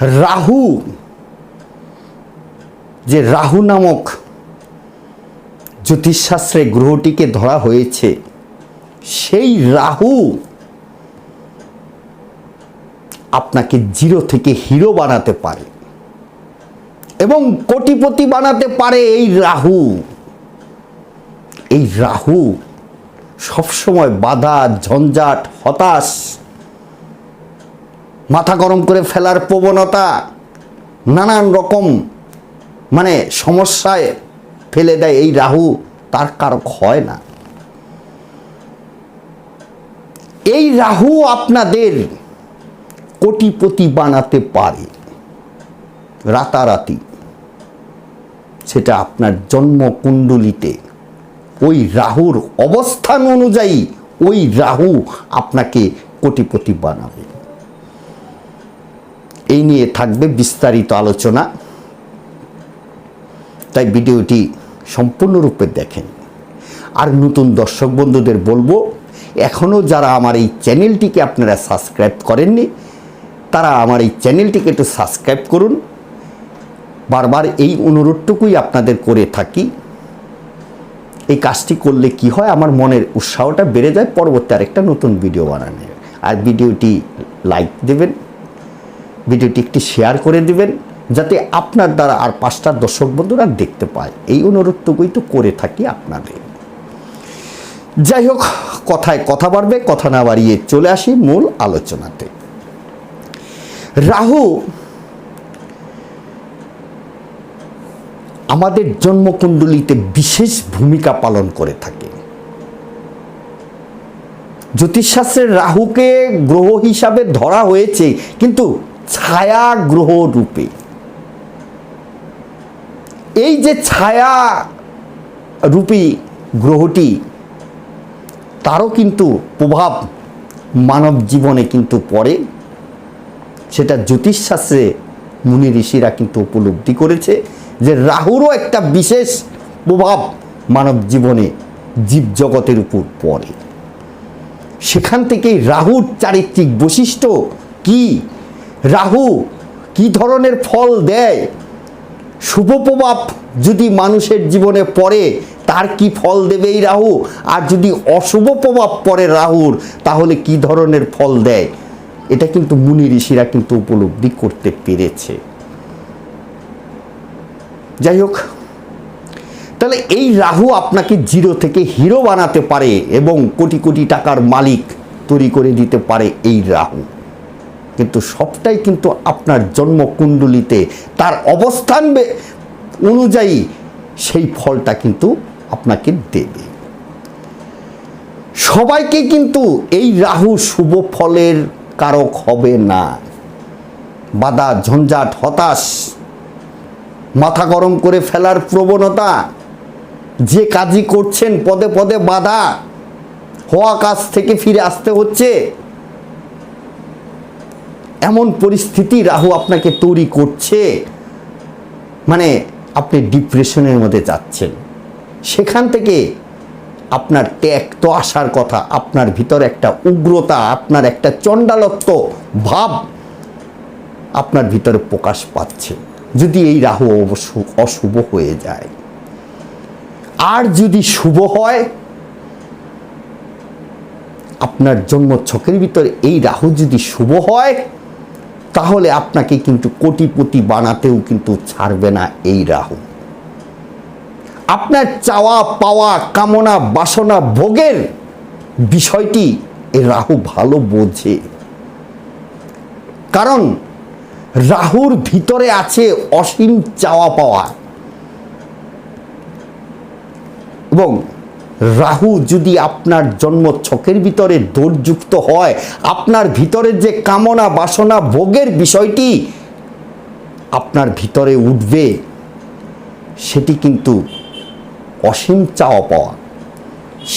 রাহু, যে রাহু নামক জ্যোতিষশাস্ত্রে গ্রহটিকে ধরা হয়েছে, সেই রাহু আপনাকে জিরো থেকে হিরো বানাতে পারে এবং কোটিপতি বানাতে পারে এই রাহু। এই রাহু সবসময় বাধা, ঝঞ্ঝাট, হতাশ মাথা গরম করে ফেলার প্রবণতা নানান রকম মানে সমস্যায় ফেলে দেয় এই রাহু, তার কারক হয় না। এই রাহু আপনাদের কোটিপতি বানাতে পারে, রাতারাতি। সেটা আপনার জন্মকুণ্ডলিতে, ওই রাহুর অবস্থান অনুযায়ী ওই রাহু আপনাকে কোটিপতি বানাবে। এই নিয়ে থাকবে বিস্তারিত আলোচনা। তাই ভিডিওটি সম্পূর্ণরূপে দেখেন। আর নতুন দর্শক বন্ধুদের বলব এখনও যারা আমার এই চ্যানেলটিকে আপনারা সাবস্ক্রাইব করেননি, তারা আমার এই চ্যানেলটিকে একটু সাবস্ক্রাইব করুন। বারবার এই অনুরোধটুকুই আপনাদের করে থাকি। এই কাজটি করলে কি হয়, আমার মনের উৎসাহটা বেড়ে যায়। পরবর্তী আরেকটা নতুন ভিডিও বানানোর। আর ভিডিওটি লাইক দেবেন ভিডিওটি একটি শেয়ার করে দিবেন, যাতে আপনার দ্বারা আর পাঁচটা দর্শক বন্ধুরা দেখতে পায়। এই অনুরোধটুকুই তো করে থাকি আপনাদের। যাই হোক, কথায় কথা বাড়বে, কথা না বাড়িয়ে চলে আসি মূল আলোচনাতে। রাহু, আমাদের জন্মকুণ্ডলিতে বিশেষ ভূমিকা পালন করে থাকে। জ্যোতিষশাস্ত্রের রাহুকে গ্রহ হিসাবে ধরা হয়েছে, কিন্তু ছায়া গ্রহ রূপে। এই যে ছায়া রূপী গ্রহটি, তারও কিন্তু প্রভাব মানব জীবনে কিন্তু পড়ে। সেটা জ্যোতিষশাস্ত্রে মুনি ঋষিরা কিন্তু উপলব্ধি করেছে যে রাহুরও একটা বিশেষ প্রভাব মানব জীবনে জীবজগতের উপর পড়ে। সেখান থেকেই রাহুর চারিত্রিক বৈশিষ্ট্য কি? রাহু কি ধরনের ফল দেয়? শুভ প্রভাব যদি মানুষের জীবনে পড়ে, তার কি ফল দেবে এই রাহু? আর যদি অশুভ প্রভাব পড়ে রাহুর, তাহলে কি ধরনের ফল দেয়? এটা কিন্তু মুনি ঋষিরা কিন্তু উপলব্ধি করতে পেরেছে। যাই হোক, তাহলে এই রাহু আপনাকে জিরো থেকে হিরো বানাতে পারে এবং কোটি কোটি টাকার মালিক তৈরি করে দিতে পারে এই রাহু। কিন্তু সবটাই কিন্তু আপনার জন্মকুণ্ডলিতে। তার অবস্থান অনুযায়ী সেই ফলটা কিন্তু আপনাকে দেবে। সবাইকে কিন্তু এই রাহু শুভ ফলের কারক হবে না। বাধা ঝঞ্ঝাট, হতাশ, মাথা গরম করে ফেলার প্রবণতা, যে কাজই করছেন, পদে পদে বাধা, হওয়া কাজ থেকে ফিরে আসতে হচ্ছে। এমন পরিস্থিতি রাহু আপনাকে তৈরি করছে মানে আপনি ডিপ্রেশনের মধ্যে যাচ্ছেন। সেখান থেকে আপনার ত্যাগ তো আসার কথা, আপনার ভিতরে একটা উগ্রতা, আপনার একটা চণ্ডালত্ব ভাব আপনার ভিতরে প্রকাশ পাচ্ছে, যদি এই রাহু অবশ্য অশুভ হয়ে যায়। আর যদি শুভ হয়, আপনার জন্ম ছকের ভিতরে এই রাহু যদি শুভ হয় তাহলে আপনাকে কিন্তু কোটিপতি বানাতেও কিন্তু ছাড়বে না এই রাহু। আপনার চাওয়া, পাওয়া, কামনা, বাসনা, ভোগের বিষয়টি এই রাহু ভালো বোঝে। কারণ রাহুর ভিতরে আছে অসীম চাওয়া পাওয়া এবং রাহু যদি আপনার জন্ম ছকের ভিতরে দোরযুক্ত হয়, আপনার ভিতরে যে কামনা বাসনা ভোগের বিষয়টি আপনার ভিতরে উঠবে, সেটি কিন্তু অসীম চাওয়া পাওয়া।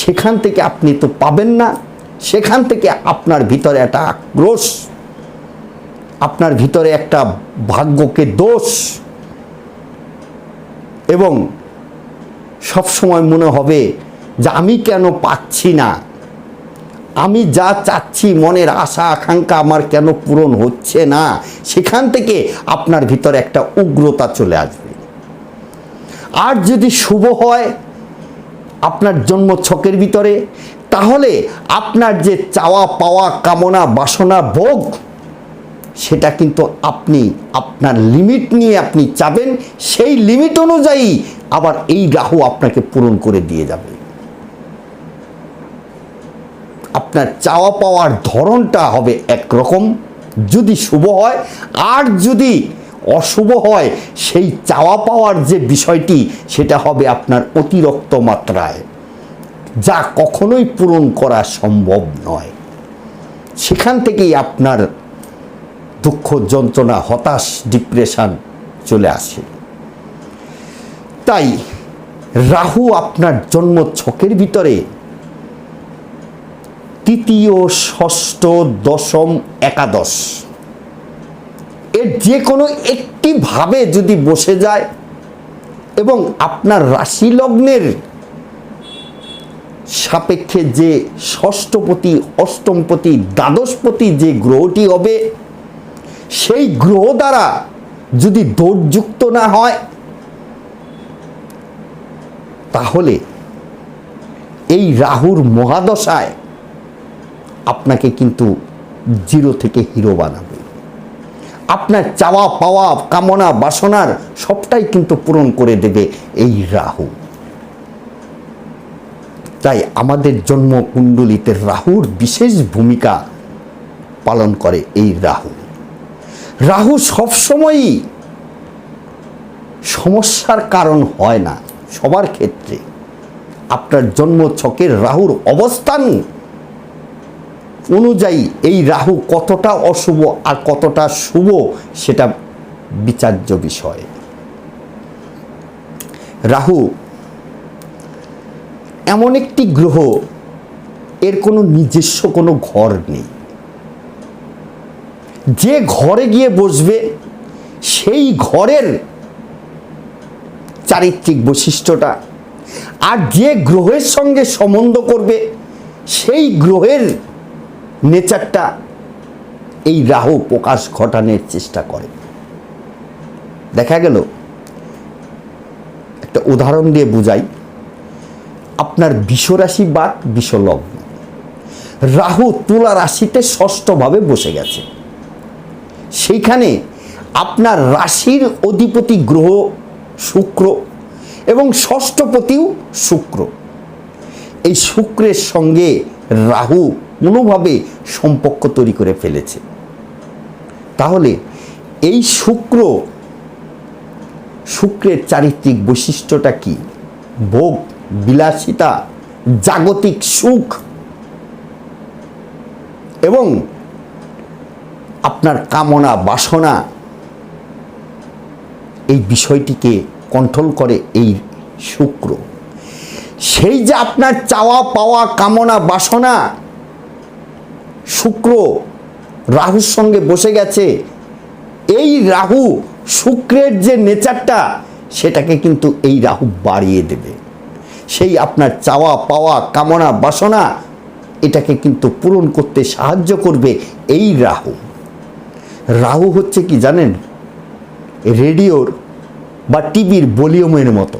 সেখান থেকে আপনি তো পাবেন না, সেখান থেকে আপনার ভিতরে একটা আক্রোশ, আপনার ভিতরে একটা ভাগ্যকে দোষ এবং সবসময় মনে হবে যে আমি কেন পাচ্ছি না? আমি যা চাচ্ছি, মনের আশা, আকাঙ্ক্ষা আমার কেন পূরণ হচ্ছে না? সেখান থেকে আপনার ভিতরে একটা উগ্রতা চলে আসবে। আর যদি শুভ হয় আপনার জন্ম ছকের ভিতরে, তাহলে আপনার যে চাওয়া পাওয়া, কামনা, বাসনা, ভোগ, সেটা কিন্তু আপনি আপনার লিমিট নিয়ে আপনি চাবেন। সেই লিমিট অনুযায়ী আবার এই রাহু আপনাকে পূরণ করে দিয়ে যাবে। আপনার চাওয়া পাওয়ার ধরনটা হবে একরকম। যদি শুভ হয়, আর যদি অশুভ হয়, সেই চাওয়া পাওয়ার যে বিষয়টি, সেটা হবে আপনার অতিরিক্ত মাত্রায়, যা কখনোই পূরণ করা সম্ভব নয়। সেখান থেকেই আপনার দুঃখ, যন্ত্রণা, হতাশ, ডিপ্রেশন চলে আসে। তাই রাহু আপনার জন্ম ছকের ভিতরে তৃতীয় ষষ্ঠ দশম একাদশ। এর যে কোনো একটি ভাবে যদি বসে যায় এবং আপনার রাশি লগ্নের সাপেক্ষে যে ষষ্ঠপতি, অষ্টমপতি, দ্বাদশপতি যে গ্রহটি হবে, সেই গ্রহ দ্বারা যদি দোষযুক্ত না হয়, তাহলে এই রাহুর মহাদশায় আপনাকে কিন্তু জিরো থেকে হিরো বানাবে। আপনার চাওয়া পাওয়া, কামনা, বাসনার সবটাই কিন্তু পূরণ করে দেবে এই রাহু। তাই আমাদের জন্ম কুণ্ডলিতে রাহুর বিশেষ ভূমিকা পালন করে এই রাহু। রাহু সবসময়ই সমস্যার কারণ হয় না সবার ক্ষেত্রে। আপনার জন্ম ছকের রাহুর অবস্থান অনুযায়ী এই রাহু কতটা অশুভ আর কতটা শুভ সেটা বিচার্য বিষয়। রাহু, এমন একটি গ্রহ, এর কোনো নিজস্ব কোনো ঘর নেই। যে ঘরে গিয়ে বসবে, সেই ঘরের চারিত্রিক বৈশিষ্ট্যটা। আর যে গ্রহের সঙ্গে সম্বন্ধ করবে, সেই গ্রহের নেচারটা এই রাহু প্রকাশ ঘটানোর চেষ্টা করে। দেখা গেল, একটা উদাহরণ দিয়ে বুঝাই। আপনার বিশ্বরাশি বা বিশ্বলগ্ন। রাহু তুলা রাশিতে ষষ্ঠভাবে বসে গেছে। সেইখানে আপনার রাশির অধিপতি গ্রহ শুক্র এবং ষষ্ঠপতিও শুক্র। এই শুক্রের সঙ্গে রাহু কোনোভাবে সম্পর্ক তৈরি করে ফেলেছে। তাহলে এই শুক্র, শুক্রের চারিত্রিক বৈশিষ্ট্যটা কি? ভোগ, বিলাসিতা, জাগতিক সুখ এবং আপনার কামনা, বাসনা, এই বিষয়টিকে কন্ট্রোল করে এই শুক্র। সেই যে আপনার চাওয়া পাওয়া কামনা, বাসনা শুক্র রাহুর সঙ্গে বসে গেছে। এই রাহু শুক্রের যে নেচারটা, সেটাকে কিন্তু এই রাহু বাড়িয়ে দেবে। সেই আপনার চাওয়া, পাওয়া, কামনা, বাসনা, এটাকে কিন্তু পূরণ করতে সাহায্য করবে এই রাহু। রাহু হচ্ছে কি জানেন? রেডিওর বা টিভির ভলিউমের মতো।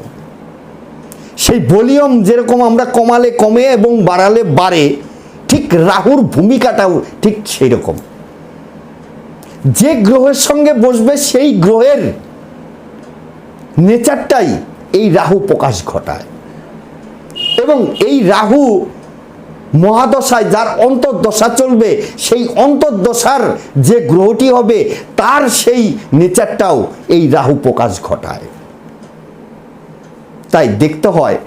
সেই ভলিউম যেরকম আমরা কমালে কমে এবং বাড়ালে বাড়ে রাহুর ভূমিকাটাও ঠিক সেই রকম যে গ্রহের সঙ্গে বসবে সেই গ্রহের নেচারটাই এই রাহু প্রকাশ ঘটায়। এবং এই রাহু মহাদশায় যার অন্তর্দশা চলবে, সেই অন্তর্দশার যে গ্রহটি হবে, তার সেই নেচারটাও এই রাহু প্রকাশ ঘটায়। তাই দেখতে হয়,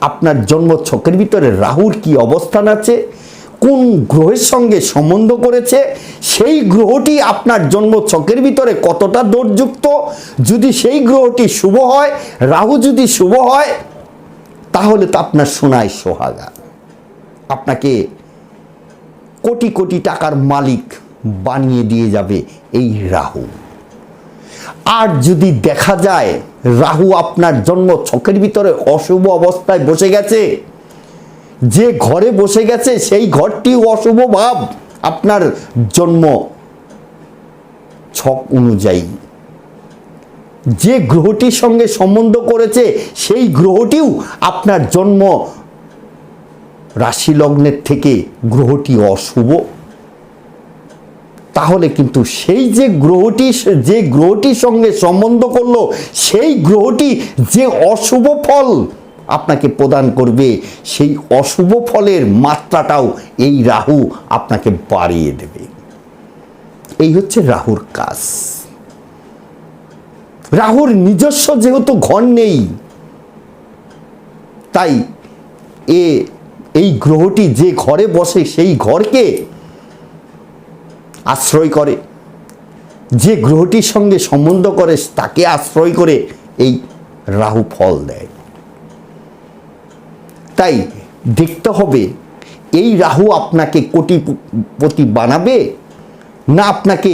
আপনার জন্ম ছকের ভিতরে রাহুর কি অবস্থান আছে কোন গ্রহের সঙ্গে সম্বন্ধ করেছে, সেই গ্রহটি আপনার জন্ম ছকের ভিতরে কতটা দোষযুক্ত? যদি সেই গ্রহটি শুভ হয়, রাহু যদি শুভ হয়, তাহলে তো আপনার সোনায় সোহাগা। আপনাকে কোটি কোটি টাকার মালিক বানিয়ে দিয়ে যাবে এই রাহু। আর যদি দেখা যায়, রাহু আপনার জন্ম ছকের ভিতরে অশুভ অবস্থায় বসে গেছে যে ঘরে বসে গেছে, সেই ঘরটি অশুভ ভাব। আপনার জন্ম ছক অনুযায়ী। যে গ্রহটির সঙ্গে সম্বন্ধ করেছে, সেই গ্রহটিও আপনার জন্ম রাশি লগ্নের থেকে গ্রহটি অশুভ। তাহলে কিন্তু সেই যে গ্রহটি, যে গ্রহটির সঙ্গে সম্বন্ধ করল, সেই গ্রহটি যে অশুভ ফল আপনাকে প্রদান করবে, সেই অশুভ ফলের মাত্রাটাও এই রাহু আপনাকে বাড়িয়ে দেবে। এই হচ্ছে রাহুর কাজ। রাহুর নিজস্ব যেহেতু ঘর নেই, তাই এ, এই গ্রহটি যে ঘরে বসে সেই ঘরকে আশ্রয় করে। যে গ্রহটির সঙ্গে সম্বন্ধ করে, তাকে আশ্রয় করে এই রাহু ফল দেয়। তাই দেখতে হবে, এই রাহু আপনাকে কোটিপতি বানাবে না আপনাকে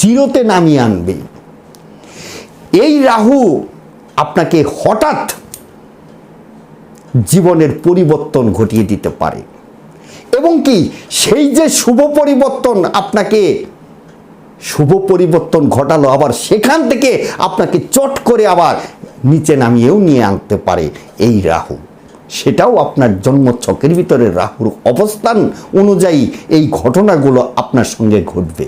জিরোতে নামিয়ে আনবে। এই রাহু আপনাকে হঠাৎ জীবনের পরিবর্তন ঘটিয়ে দিতে পারে। এবং কি সেই যে শুভ পরিবর্তন আপনাকে, শুভ পরিবর্তন ঘটালো আবার সেখান থেকে আপনাকে চট করে আবার নিচে নামিয়েও নিয়ে আনতে পারে এই রাহু। সেটাও আপনার জন্ম ছকের ভিতরে রাহুর অবস্থান অনুযায়ী এই ঘটনাগুলো আপনার সঙ্গে ঘটবে।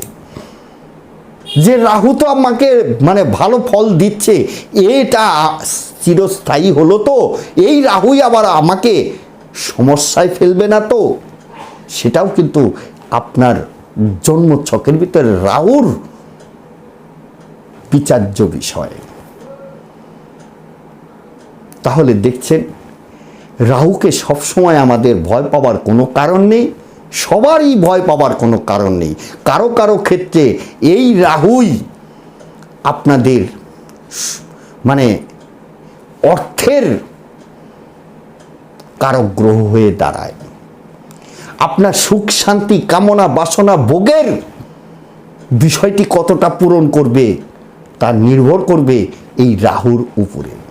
যে রাহু তো আমাকে মানে ভালো ফল দিচ্ছে, এটা চিরস্থায়ী হলো তো, এই রাহুই আবার আমাকে সমস্যায় ফেলবে না তো। সেটাও কিন্তু আপনার জন্ম ছকের ভিতরে রাহুর বিচার্য বিষয়। তাহলে দেখছেন রাহুকে সবসময় আমাদের ভয় পাওয়ার কোনো কারণ নেই, সবারই ভয় পাওয়ার কোনো কারণ নেই। কারও কারও ক্ষেত্রে এই রাহুই আপনাদের মানে অর্থের কারক গ্রহ হয়ে দাঁড়ায়। আপনার সুখ, শান্তি, কামনা, বাসনা, ভোগের বিষয়টি কতটা পূরণ করবে, তা নির্ভর করবে এই রাহুর উপরে।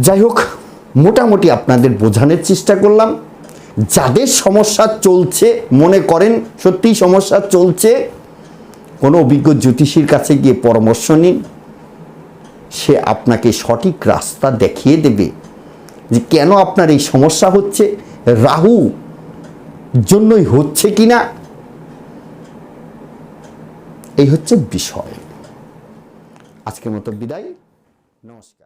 যাই হোক মোটামুটি আপনাদের বোঝানোর চেষ্টা করলাম। যাদের সমস্যা চলছে, মনে করেন, সত্যিই সমস্যা চলছে, কোনো অভিজ্ঞ জ্যোতিষীর কাছে গিয়ে পরামর্শ নিন। সে আপনাকে সঠিক রাস্তা দেখিয়ে দেবে যে কেন আপনার এই সমস্যা হচ্ছে, রাহু জন্যই হচ্ছে কি না এই হচ্ছে বিষয়। আজকের মতো বিদায়। নমস্কার।